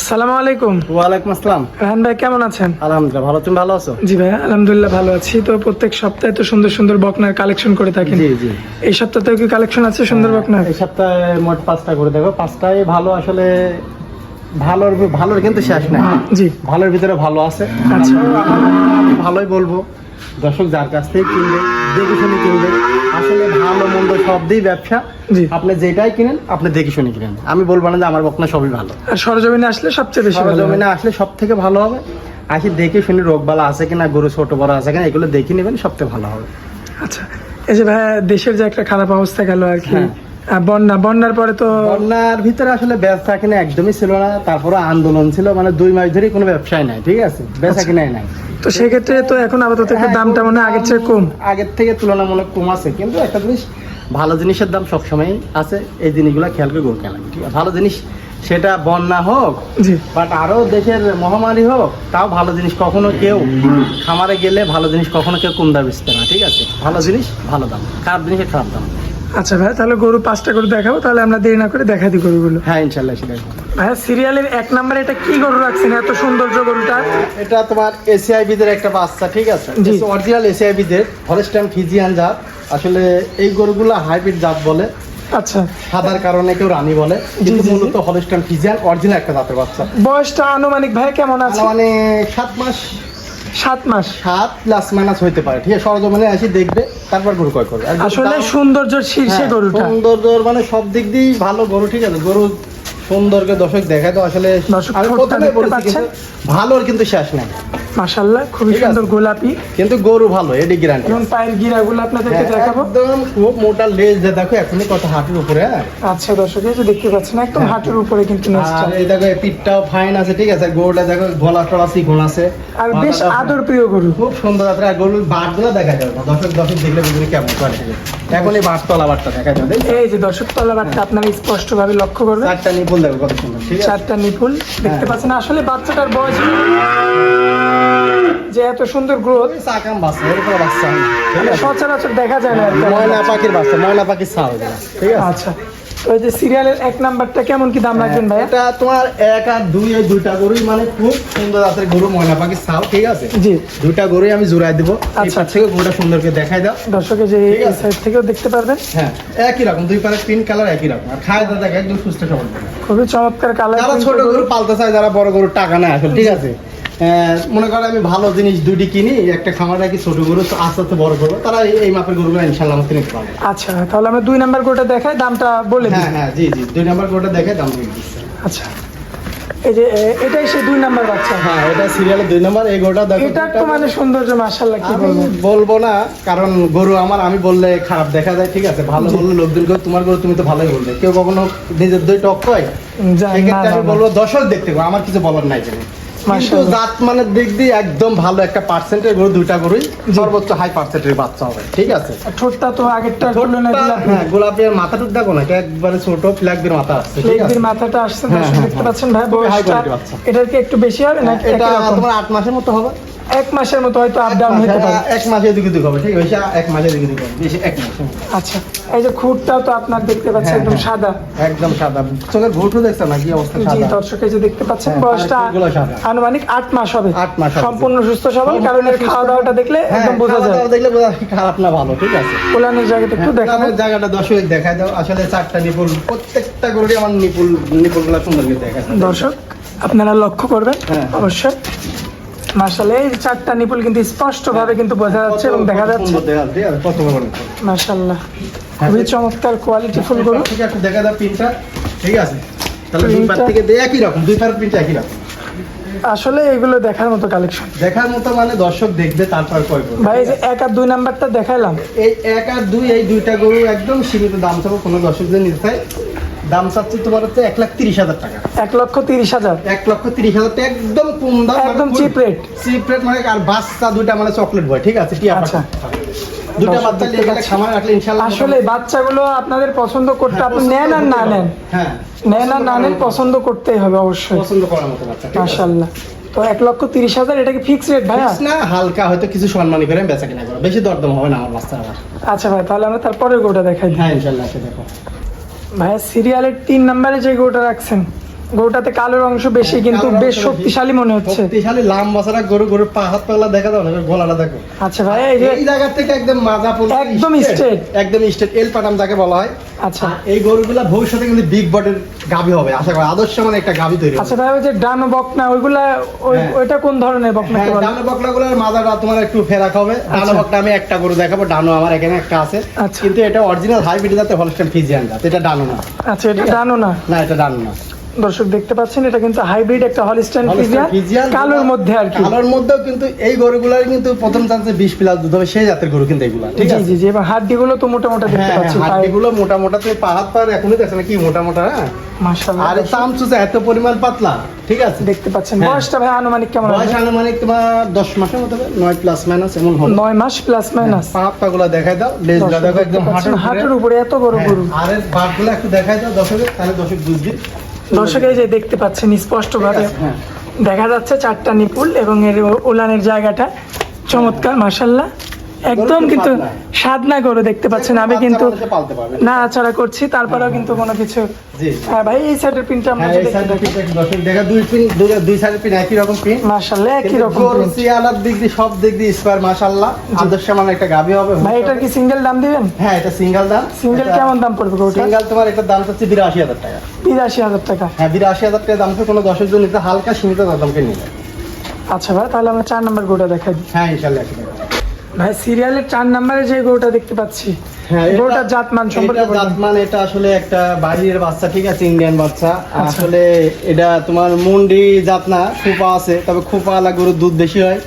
আসসালামু আলাইকুম। ওয়ালাইকুম আসসালাম। রাহান ভাই কেমন আছেন? আলহামদুলিল্লাহ ভালো। তুমি ভালো আছো? জি ভাই আলহামদুলিল্লাহ ভালো আছি। তো প্রত্যেক সপ্তাহে তো সুন্দর সুন্দর বকনার কালেকশন করে থাকেন। জি জি। এই সপ্তাহেও কি কালেকশন আছে সুন্দর বকনার? এই সপ্তাহে মোট পাঁচটা করে দেখো পাঁচটাই ভালো আসলে ভালোর ভালোর কিন্তু শেষ নাই। জি। ভালোর ভিতরে ভালো আছে। আচ্ছা। ভালোই বলব। দর্শক যার কাছ থেকে কিনবে দেখে শুনে কিনবে আসলে ভালো মন্দ সব দিয়ে ব্যবসা। আপনি যেটাই কিনেন আপনি দেখে শুনে কিনেন। আমি বলব না যে আমার বকনা সবই ভালো। আর সরজমিনে আসলে সবচেয়ে বেশি ভালো সরজমিনে আসলে সব থেকে ভালো হবে। আসি দেখে শুনে রোগবালা আছে কিনা গরু ছোট বড় আছে কিনা এগুলো দেখে নেবেন সবচেয়ে ভালো হবে। আচ্ছা এই যে ভাই দেশের যে একটা খারাপ অবস্থা গেল আর কি। হ্যাঁ। বন্যা বন্যার পরে তো বন্যার ভিতরে আসলে ব্যবসা কিনা একদমই ছিল না তারপরে আন্দোলন ছিল মানে দুই মাস ধরে কোনো ব্যবসায় নাই ঠিক আছে? ব্যবসা কিনাই নাই। তো সেক্ষেত্রে তো এখন আপাতত একটু দামটা মনে আগের চেয়ে কম। আগের থেকে তুলনামূলক কম আছে কিন্তু একটা জিনিস ভালো জিনিসের দাম সবসময় আছে এই জিনিসগুলো খেয়াল করে গরু কেনা ঠিক আছে? ভালো জিনিস সেটা বন্যা হোক বাট আরও দেশের মহামারী হোক তাও ভালো জিনিস কখনো কেউ খামারে গেলে ভালো জিনিস কখনো কেউ কম দাম বেচতে না ঠিক আছে? ভালো জিনিস ভালো দাম খারাপ জিনিসের খারাপ দাম। আচ্ছা ভাই তাহলে গরু পাঁচটা গরু দেখাবো তাহলে আমরা দেরি না করে দেখা দিই গরুগুলো। হ্যাঁ ইনশাল্লাহ ভাইয়া সিরিয়ালের এক নম্বরে এটা কি গরু রাখছেন? এত সৌন্দর্য গরুটা। এটা তোমার এসিআই বিদের একটা বাচ্চা ঠিক আছে। অরিজিনাল এসিআই বিদের হলস্টাইন ফিজিয়ান জাত। আসলে এই গরুগুলো হাইব্রিড জাত বলে। আচ্ছা। সাদার কারণে কেউ রানী বলে। কিন্তু। মূলত হলস্টাইন ফিজিয়ান অরিজিনাল একটা জাতের বাচ্চা। বয়সটা আনুমানিক ভাই কেমন আছে? মানে সাত মাস সাত মাস। সাত প্লাস মাইনাস হইতে পারে ঠিক আছে? সরজমানে আসি দেখবে তারপর গরু ক্রয় করবে। আসলে সৌন্দর্যের শীর্ষে হ্যাঁ, গরুটা। সৌন্দর্য মানে সব দিক দিয়েই ভালো গরু ঠিক আছে? গরু সুন্দরকে দর্শক দেখায় তো আসলে ভালোর কিন্তু শেষ নাই। মাশাল্লাহ খুবই সুন্দর গোলাপি। কিন্তু গরু ভালো এডি গ্যারান্টি পায়ের গিরাগুলো আপনাদেরকে দেখাবো। হ্যাঁ, একদম খুব মোটা লেজ দেখো এখনই কত হাঁটুর উপরে হ্যাঁ। আচ্ছা দর্শক এই যে দেখতে পাচ্ছেন একদম হ্যাঁ। হাঁটুর উপরে কিন্তু আর এই দেখো পিঠটাও ফাইন আছে ঠিক আছে। গরুটা দেখো গলা টলা চিকন আছে। আর বেশ আদর প্রিয় গরু। খুব সুন্দর আছে। আর গরুর বাটগুলো দেখা যাবে। দর্শক দর্শক দেখলে বুঝবে কেমন কোয়ালিটি এখন এই বাট তলা বাটটা দেখা যাবে এই যে দর্শক তলাবারটা আপনারা স্পষ্ট ভাবে লক্ষ্য করবেন। চারটা নিপুল দেখো কত সুন্দর ঠিক আছে? চারটা নিপুল দেখতে। পাচ্ছেন। আসলে বাচ্চাটার বয়স যে এত সুন্দর গ্রোথ চাকাম বাচ্চা এরকম বাচ্চা হয় না? সচরাচর দেখা যায় না ময়না পাখির বাচ্চা ময়না পাখির ছাও ঠিক আছে? আচ্ছা। যে সিরিয়ালের এক নাম্বারটা কেমন কি দাম রাখবেন ভাইয়া? এটা তোমার এক আর দুই এই দুইটা গরুই মানে খুব সুন্দর আছে গরু ময়না ছাও ঠিক আছে? জি। দুইটা গরুই আমি জোড়াই দিব। আচ্ছা। থেকে গরুটা সুন্দর করে দেখাই দাও। দর্শকের যে এই সাইড থেকেও দেখতে পারবেন। হ্যাঁ একই রকম দুই পারে পিঙ্ক কালার একই রকম। আর খায় দাদা একদম সুস্থ সবল। খুবই চমৎকার কালার যারা ছোট গরু পালতে চায় যারা বড় গরুর টাকা নেয় আসলে ঠিক আছে? মনে করো আমি ভালো জিনিস দুইটি কিনি একটা খামার রাখি ছোট গরু আস্তে আস্তে বড় গরু তারা এই- মাপের গরুগুলো ইনশাল্লাহ আমাকে নিতে পারবে। আচ্ছা তাহলে আমরা দুই নাম্বার গরুটা দেখাই দামটা বলে দিই। হ্যাঁ হ্যাঁ জি জি দুই নাম্বার গরুটা দেখে দাম দিয়ে দিচ্ছে। আচ্ছা। এই যে এটাই সেই দুই নাম্বার বাচ্চা? হ্যাঁ এটা সিরিয়ালের দুই নাম্বার এই গরুটা দেখো এটা তো মানে সৌন্দর্য মাশাল্লাহ কি বলব? বলব না কারণ গরু আমার আমি বললে খারাপ দেখা যায় ঠিক আছে? ভালো বললে লোকজন কেউ তোমার গরু তুমি তো ভালোই বলবে। কেউ কখনো নিজের দুই টক সেক্ষেত্রে আমি বলব দর্শক দেখতে আমার কিছু বলার নাই কেন কিন্তু জাত মানের দিক দিয়ে একদম ভালো একটা পার্সেন্টের গরু দুইটা গরুই সর্বোচ্চ হাই পার্সেন্টের বাচ্চা হবে ঠিক আছে? ঠোঁটটা তো আগেরটা তুলনায় গোলাপি। হ্যাঁ গোলাপি আর মাথা টুক দেখো না এটা একবারে ছোট ফ্ল্যাগবির মাথা আসছে মাথাটা আসছে হ্যাঁ, হ্যাঁ, দেখতে হ্যাঁ। পাচ্ছেন ভাই বয়সটা। এটার কি একটু বেশি হবে না এটা তোমার আট মাসের মতো হবে। এক মাসের মতো হয়তো আপ ডাউন হতে পারে। এক মাসে এদিকে দিকে হবে ঠিক আছে? এক মাসে এদিকে দিকে হবে বেশি এক মাস আচ্ছা এই যে খুঁটটাও তো আপনার দেখতে পাচ্ছেন হ্যাঁ, একদম হ্যাঁ। সাদা। একদম সাদা। চোখের ভোটও দেখছ না কি অবস্থা জি সাদা? দর্শক এই যে দেখতে পাচ্ছেন হ্যাঁ, বয়সটা। আনুমানিক আট মাস হবে। আট মাস সম্পূর্ণ সুস্থ সবল কারণ এর খাওয়া দাওয়াটা দেখলে একদম বোঝা খাওয়া যায়। দাওয়া দেখলে বোঝা খারাপ না ভালো ঠিক আছে। কোলানের জায়গাটা একটু দেখাবো জায়গাটা দর্শক দেখায় দাও আসলে চারটা নিপুল প্রত্যেকটা গরুরই আমার নিপুল নিপুলগুলো সুন্দর করে দেখা দর্শক আপনারা লক্ষ্য করবেন। অবশ্যই মার্শাল এই চারটা নিপুল কিন্তু স্পষ্ট ভাবে কিন্তু বোঝা যাচ্ছে এবং দেখা যাচ্ছে। মার্শাল্লাহ খুবই চমৎকার কোয়ালিটি ফুল গরু। দেখা ঠিক আছে। তাহলে দুই পার থেকে দিয়ে একই রকম দুই পার পিনটা একই রকম। আসলে এগুলো দেখার মতো কালেকশন দেখার মতো মানে দর্শক দেখবে তারপর কয় করবে ভাই যে এক আর দুই নাম্বারটা দেখাইলাম। এই এক আর দুই এই দুইটা গরু একদম সীমিত দাম চাবো কোনো দর্শক যদি নিতে চায় দাম চাচ্ছে তোমার হচ্ছে এক লাখ তিরিশ হাজার টাকা। এক লক্ষ তিরিশ হাজার? এক লক্ষ তিরিশ হাজার টাকা একদম কম দাম একদম cheap rate। চিপ রেট মানে আর বাচ্চা দুইটা মানে চকলেট বয় ঠিক আছে? টিয়া আচ্ছা। বাচ্চা দেখতে নিয়ে গেলে খামার রাখলে ইনশাল্লাহ আসলে বাচ্চাগুলো আপনাদের পছন্দ করতে আপনি নেন আর না নেন। হ্যাঁ নেন আর না নেন পছন্দ করতেই হবে অবশ্যই। পছন্দ করার মতো বাচ্চা? মাশাল্লাহ তো এক লক্ষ তিরিশ হাজার এটা কি ফিক্স রেট ভাইয়া? না হালকা হয়তো কিছু সম্মানী করে বেচা কিনা করো। বেশি দরদম হবে না আমার বাচ্চা আচ্ছা ভাই তাহলে আমরা তারপরে গরুটা দেখাই হ্যাঁ ইনশাল্লাহ সে দেখো। ভাইয়া সিরিয়ালের তিন নাম্বারে যে গরুটা রাখছেন গরুটাতে কালোর অংশ বেশি কিন্তু বেশ শক্তিশালী মনে হচ্ছে। শক্তিশালী লাম বসারা গরু গরুর পা হাত পাগলা দেখা দাও না গলাটা দেখো। আচ্ছা ভাই এই যে এই জায়গা থেকে একদম মাজা পর্যন্ত একদম straight। একদম স্ট্রেট এল পাটাম যাকে বলা হয়। আচ্ছা। এই গরুগুলা ভবিষ্যতে কিন্তু বিগ বটের গাভী হবে আশা করি। আদর্শ মানে একটা গাভী তৈরি আচ্ছা ভাই ওই যে ডানো বকনা ওইগুলা ওই হ্যাঁ। ওইটা কোন ধরনের বকনাকে হ্যাঁ বলে? ডানো বকলাগুলোর মাজাটা তোমার একটু ফেরাক হবে। ডানো আচ্ছা। বকটা আমি একটা গরু দেখাবো ডানো আমার এখানে একটা আছে। আচ্ছা। কিন্তু এটা অরিজিনাল হাইব্রিড জাতের হলস্টেন ফিজিয়ান জাত এটা ডানো না। আচ্ছা এটা ডানো না। না এটা ডানো না। দর্শক দেখতে পাচ্ছেন এটা কিন্তু হাইব্রিড একটা হলিস্টাইন Holstein ফিজিয়ান কালোর মধ্যে আর কি। কালোর মধ্যেও কিন্তু এই গরুগুলার কিন্তু প্রথম চান্সে বিশ প্লাস দুধ হবে সেই জাতের গরু কিন্তু এগুলা ঠিক আছে? জি জি এবং হাড্ডিগুলো তো মোটা মোটা দেখতে হ্যাঁ পাচ্ছি হ্যাঁ হাড্ডিগুলো মোটা মোটা তুই পা হাত পা এখনই দেখছ না কি মোটা মোটা হ্যাঁ? মাশাআল্লাহ। আর চাম চুচা এত পরিমাণ পাতলা ঠিক আছে? দেখতে পাচ্ছেন। হ্যাঁ। বয়সটা ভাই আনুমানিক কেমন বয়স আনুমানিক তোমার দশ মাসের মতো হবে, নয় প্লাস মাইনাস এমন হবে। নয় মাস প্লাস মাইনাস পা হাত পা গুলা দেখাই দাও লেজগুলা দেখো একদম হাঁটুর উপরে। এত বড় হ্যাঁ, গরু। আর বাটগুলো একটু দেখাই দাও দর্শকের তাহলে দর্শক বুঝবি দর্শক এই যে দেখতে পাচ্ছেন স্পষ্ট ভাবে ঠিক আছে, হ্যাঁ। দেখা যাচ্ছে চারটা নিপুল এবং এর উলানের জায়গাটা চমৎকার মাশাল্লাহ একদম কিন্তু পাতলা। সাদনা গরু দেখতে পাচ্ছেন আমি কিন্তু মানুষে পালতে করছি তারপরেও কিন্তু কোনো কিছু। হ্যাঁ ভাই এই সাইডের পিনটা আমরা হ্যাঁ এই সাইডের পিনটা একটু দর্শক দেখা দুই পিন দুই- দুই সাইডের পিন একই রকম পিন একই রকম গরু সিয়ালার দিক দিয়ে সব দিক দিয়ে স্কোয়ার আদর্শ মানে একটা গাভী হবে ভাই এটার কি সিঙ্গেল দাম দিবেন? হ্যাঁ এটা সিঙ্গেল দাম। সিঙ্গেল কেমন দাম পড়বে গরুটা সিঙ্গেল তোমার একটা দাম হচ্ছে বিরাশি হাজার টাকা। বিরাশি হাজার টাকা। হ্যাঁ বিরাশি হাজার টাকা দাম তো কোনো দশের জন্য নিতে হালকা সীমিত দামকে নিবে। আচ্ছা ভাই তাহলে আমরা চার নম্বর গোটা দেখাই দিই। হ্যাঁ ভাই সিরিয়ালের চার নাম্বারে যে গরুটা দেখতে পাচ্ছি হ্যাঁ গরুটার জাতমান সম্পর্কে জাতমান এটা আসলে একটা বাইরের বাচ্চা ঠিক আছে ইন্ডিয়ান বাচ্চা আচ্ছা। আসলে এটা তোমার মুন্ডি জাত না খোপা আছে তবে খোপা আলা গরুর দুধ বেশি হয়।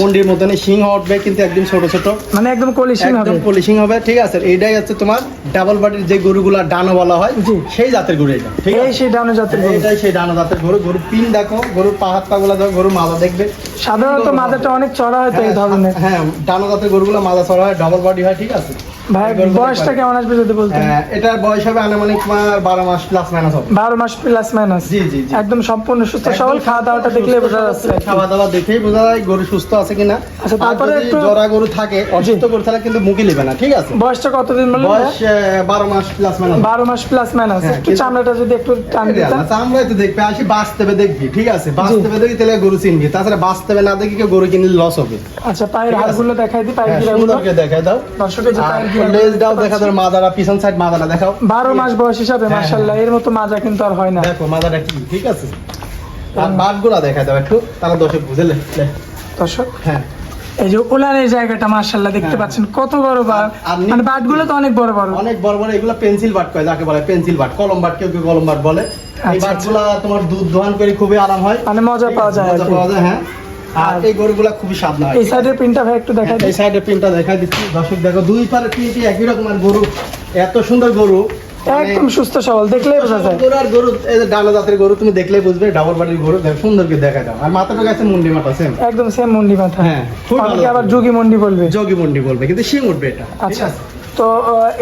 মুন্ডির মতনই সিং উঠবে কিন্তু একদম ছোট ছোট। মানে একদম কলিশিং হবে। একদম কলিশিং হবে ঠিক আছে। এইটাই হচ্ছে তোমার ডাবল বডির যে গরুগুলা ডানো বলা হয়। সেই জাতের গরু এটা ঠিক এই আছে সেই ডানো জাতের গরু। এটাই সেই ডানো জাতের গরু। গরুর পিন দেখো গরুর পা হাত পা গুলা দেখো গরুর মাথা দেখবে। সাধারণত মাথাটা অনেক চড়া হয় তো এই হ্যাঁ, ধরনের। হ্যাঁ ডানো জাতের গরুগুলো মাথা চড়া হয় ডাবল বডি হয় ঠিক আছে? ভাই এই বয়সটা কেমন আসবে যদি বলতেন? হ্যাঁ, এটার বয়স হবে আনুমানিক বারো মাস প্লাস মাইনাস হবে। বারো মাস প্লাস মাইনাস জি, জি, জি। একদম সম্পূর্ণ সুস্থ সবল খাওয়া দাওয়াটা দেখলে বোঝা যাচ্ছে খাওয়া দাওয়া দেখেই বোঝা যায় গরু সুস্থ আছে কিনা। আচ্ছা, তারপরে একটু- জরা গরু থাকে অসুস্থ গরু তাহলে কিন্তু মুখে নেবে না ঠিক আছে? বয়সটা কতদিন বললেন বয়স বারো মাস প্লাস মাইনাস বারো মাস প্লাস মাইনাস হ্যাঁ, একটু চামড়াটা যদি একটু টান তো দেখবি আসি দেখবি ঠিক আছে? দেখি তাহলে গরু চিনবি। তাছাড়া না দেখি কেউ গরু কিনলে লস হবে। আচ্ছা পায়ের হাড়গুলো দেখাই দিই পায়ের হ্যাঁ, গিরাগুলো দেখাই দাও। দর্শকের যে পায়ের গিরা লেজ দাও দেখা দাও মাদারা পিছন সাইড মাদারা দেখাও। বারো মাস বয়স হিসাবে হ্যাঁ, মার্শাল্লাহ এর মতো মাজা কিন্তু আর হয় না। দেখো মাদারা কি ঠিক আছে? আর বাঘগুলা দেখা দাও একটু তারা দর্শক বুঝলে দর্শক হ্যাঁ। এই যে ওলানের জায়গাটা মার্শাল্লাহ দেখতে হ্যাঁ। পাচ্ছেন কত বড় নি- মানে বাটগুলো তো অনেক বড় বড়। অনেক বড় বড় এগুলো পেন্সিল বাট কয় যাকে বলে পেন্সিল বাট কলম বাট কেউ কেউ কলম বাট বলে। এই আচ্ছা, বাটগুলা তোমার দুধ দোহান করে খুবই আরাম হয়। মানে মজা পাওয়া যায় মজা পাওয়া যায় হ্যাঁ। আর এই গরুগুলা খুবই এই সাইডের প্রিন্টটা ভাই একটু দেখাই এই দিই সাইডে প্রিন্টটা দেখা দিচ্ছি। দর্শক দেখো দুই পারে একই রকমের গরু। এত সুন্দর গরু। মানে একদম সুস্থ সবল দেখলেই বোঝা যায়। গরু আর গরু এই যে ডানা জাতের গরু তুমি দেখলেই বুঝবে ডাবল বাড়ির গরু। দেখো সুন্দর করে দেখা দাও। আর মাথাটা গেছে মুন্ডি মাথা সেম একদম সেম মন্ডি মাথা। হ্যাঁ, অনেকে আবার যোগী মন্ডি বলবে। যোগী মন্ডি বলবে কিন্তু শিং উঠবে এটা আচ্ছা? তো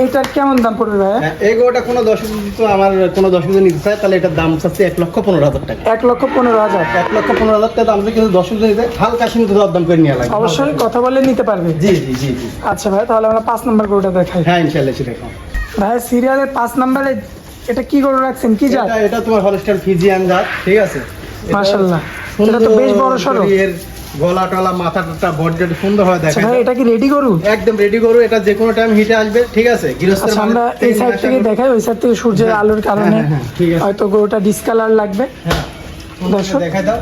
এটার কেমন দাম পড়বে ভাই হ্যাঁ, এই গরুটা কোনো দর্শক যদি তো আমার কোনো দর্শক যদি নিতে চায় তাহলে এটার দাম হচ্ছে এক লক্ষ পনেরো হাজার টাকা। এক লক্ষ পনেরো হাজার? এক লক্ষ পনেরো হাজার টাকা দাম কিন্তু দর্শক যদি নিতে হালকা সীমিত দাম করে নিয়ে লাগবে। অবশ্যই কথা বলে নিতে পারবে। জি জি জি জি। আচ্ছা ভাই তাহলে আমরা পাঁচ নম্বর গরুটা দেখাই। হ্যাঁ ইনশাল্লাহ সেটা ভাই সিরিয়ালের পাঁচ নম্বরে এটা কি গরু রাখছেন? কি জাত? এটা তোমার হলস্টার ফিজিয়ান জাত ঠিক আছে? মাশাআল্লাহ। এটা তো বেশ বড় সড়ো। এর গলা টলা মাথা টাথা বডি সুন্দর হয় আচ্ছা দেখা ভাই এটা কি রেডি গরু? একদম রেডি করু এটা যে কোনো টাইম হিটে আসবে ঠিক আছে? গৃহস্থের আচ্ছা আমরা এই সাইড থেকে দেখাই ওই সাইড থেকে সূর্যের হ্যাঁ, আলোর কারণে। হ্যাঁ, হ্যাঁ, ঠিক আছে। হয়তো গরুটা ডিসকালার লাগবে। হ্যাঁ দর্শক, দেখাই দাও।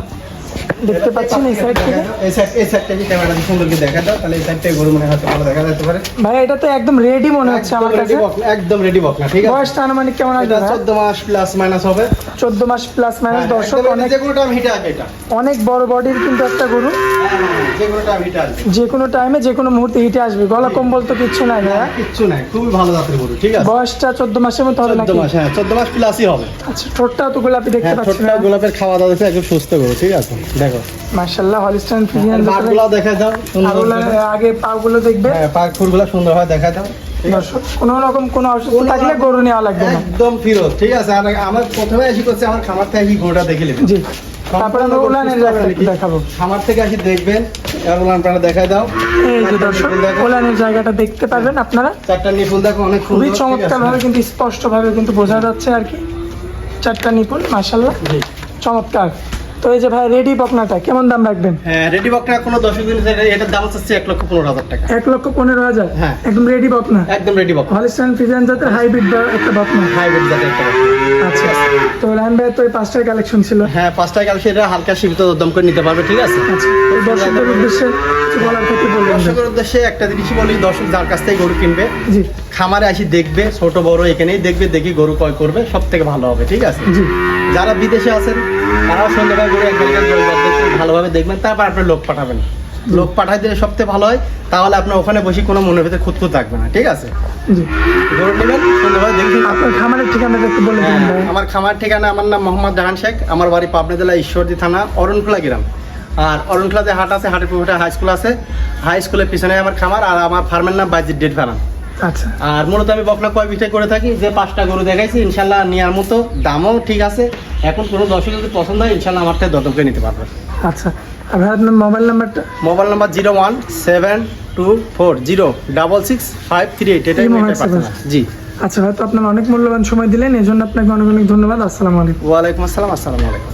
দেখতে পাচ্ছেন এই সাইড থেকে? এই সাইড এই সাইড থেকে ক্যামেরা সুন্দর করে দেখা দাও তাহলে এই সাইড থেকে গরু মনে ভালো দেখা যেতে পারে। ভাই এটা তো একদম রেডি মনে হচ্ছে আমার কাছে। একদম রেডি বকনা ঠিক আছে? বয়সটা আনুমানিক কেমন আসবে 14 মাস প্লাস মাইনাস হবে। চোদ্দ মাস প্লাস মাইনাস হ্যাঁ, দর্শক অনেক যে কোনো টাইম হিটে আসবে এটা। অনেক বড় বডির কিন্তু একটা গরু। হ্যাঁ, হ্যাঁ, যে কোনো টাইম হিটে আসবে। যে কোনো টাইমে যে কোনো মুহূর্তে হিটে আসবে। গলা কম্বল তো কিচ্ছু নাই ভাইয়া কিচ্ছু নাই খুবই ভালো জাতের গরু ঠিক আছে? বয়সটা চোদ্দ মাসের মতো হবে 14 মাস হ্যাঁ 14 মাস প্লাসই হবে। আচ্ছা ঠোঁটটাও তো গোলাপি দেখতে হ্যাঁ পাচ্ছি ছোট্ট গোলাপের খাওয়া দাওয়া দেখে একদম সুস্থ গরু ঠিক আছে? দেখো। হলিস্টাইন বাটগুলো দেখা দাও। আগে পাগুলো দেখবে। হ্যাঁ ফুলগুলো সুন্দর হয় দেখা দাও কোনো রকম কোনো অসুস্থ থাকলে গরু নেওয়া লাগবে না। একদম ফিরত ঠিক আছে? আর আমার প্রথমে আসি করছে আমার খামার থেকে গরুটা দেখে নেবেন জি। তারপরে আমরা উলানের দেখাবো। খামার থেকে আসি দেখবেন এবার উলান পাড়া দেখাই দাও। এই যে দর্শক উলানের জায়গাটা দেখতে পারবেন আপনারা। চারটা নিপুল দেখো অনেক খুবই চমৎকার ভাবে কিন্তু স্পষ্ট ভাবে কিন্তু বোঝা যাচ্ছে আর কি। চারটা নিপুল মাসাল্লাহ জি। চমৎকার। তো এই যে ভাই রেডি বকনাটা কেমন দাম রাখবেন? হ্যাঁ রেডি বকনা কোনো দশ দিন এটার দাম হচ্ছে এক লক্ষ পনেরো হাজার টাকা। এক লক্ষ পনেরো হাজার? হ্যাঁ। একদম রেডি বকনা? একদম রেডি বকনা। হলিস্টান ফিজিয়ান জাতের হাইব্রিড একটা বকনা? হাইব্রিড জাতের একটা আচ্ছা। তো ভাই তো এই পাঁচটার কালেকশন ছিল? হ্যাঁ পাঁচটা কাল সেটা হালকা সীমিত দম করে নিতে পারবে ঠিক আছে? আচ্ছা। দর্শকদের উদ্দেশ্যে কিছু বলার বলবেন উদ্দেশ্যে একটা জিনিস বলি দর্শক যার কাছ থেকে গরু কিনবে জি। খামারে আসি দেখবে ছোট বড় এখানেই দেখবে দেখি গরু ক্রয় করবে সব থেকে ভালো হবে ঠিক আছে? জি। যারা বিদেশে আছেন তারাও সন্ধ্যাবেলা ভালোভাবে দেখবেন তারপর আপনি লোক পাঠাবেন। লোক পাঠাই দিলে সবথেকে ভালো হয় তাহলে আপনার ওখানে বসে কোনো মনের ভিতরে খুঁতখুত থাকবে না ঠিক আছে? গরু নেবেন সন্ধ্যাবেলা দেখবেন আপনার খামারের ঠিকানাটা একটু বলে দিন আমার খামার ঠিকানা আমার নাম মোহাম্মদ জাহান শেখ আমার বাড়ি পাবনা জেলা ঈশ্বরদী থানা অরণখোলা গ্রাম। আর অরণখোলাতে হাট আছে হাটের পুকুরে হাই স্কুল আছে হাই স্কুলের পিছনে আমার খামার আর আমার ফার্মের নাম বাইজির ডেট ফার্ম আচ্ছা। আর মূলত আমি বকনা কয় বিটে করে থাকি যে পাঁচটা গরু দেখাইছি ইনশাল্লাহ নেওয়ার মতো দামও ঠিক আছে এখন কোনো দর্শক যদি পছন্দ হয় ইনশাল্লাহ আমার থেকে দর্শককে নিতে পারবে। আচ্ছা ভাই আপনার মোবাইল নাম্বারটা mobile number zero one seven two four zero double six five three eight এটাই জি। আচ্ছা ভাই তো আপনার অনেক মূল্যবান সময় দিলেন এই জন্য আপনাকে অনেক অনেক ধন্যবাদ। আসসালামু আলাইকুম। ওয়ালাইকুম আসসালাম আসসালামু আলাইকুম।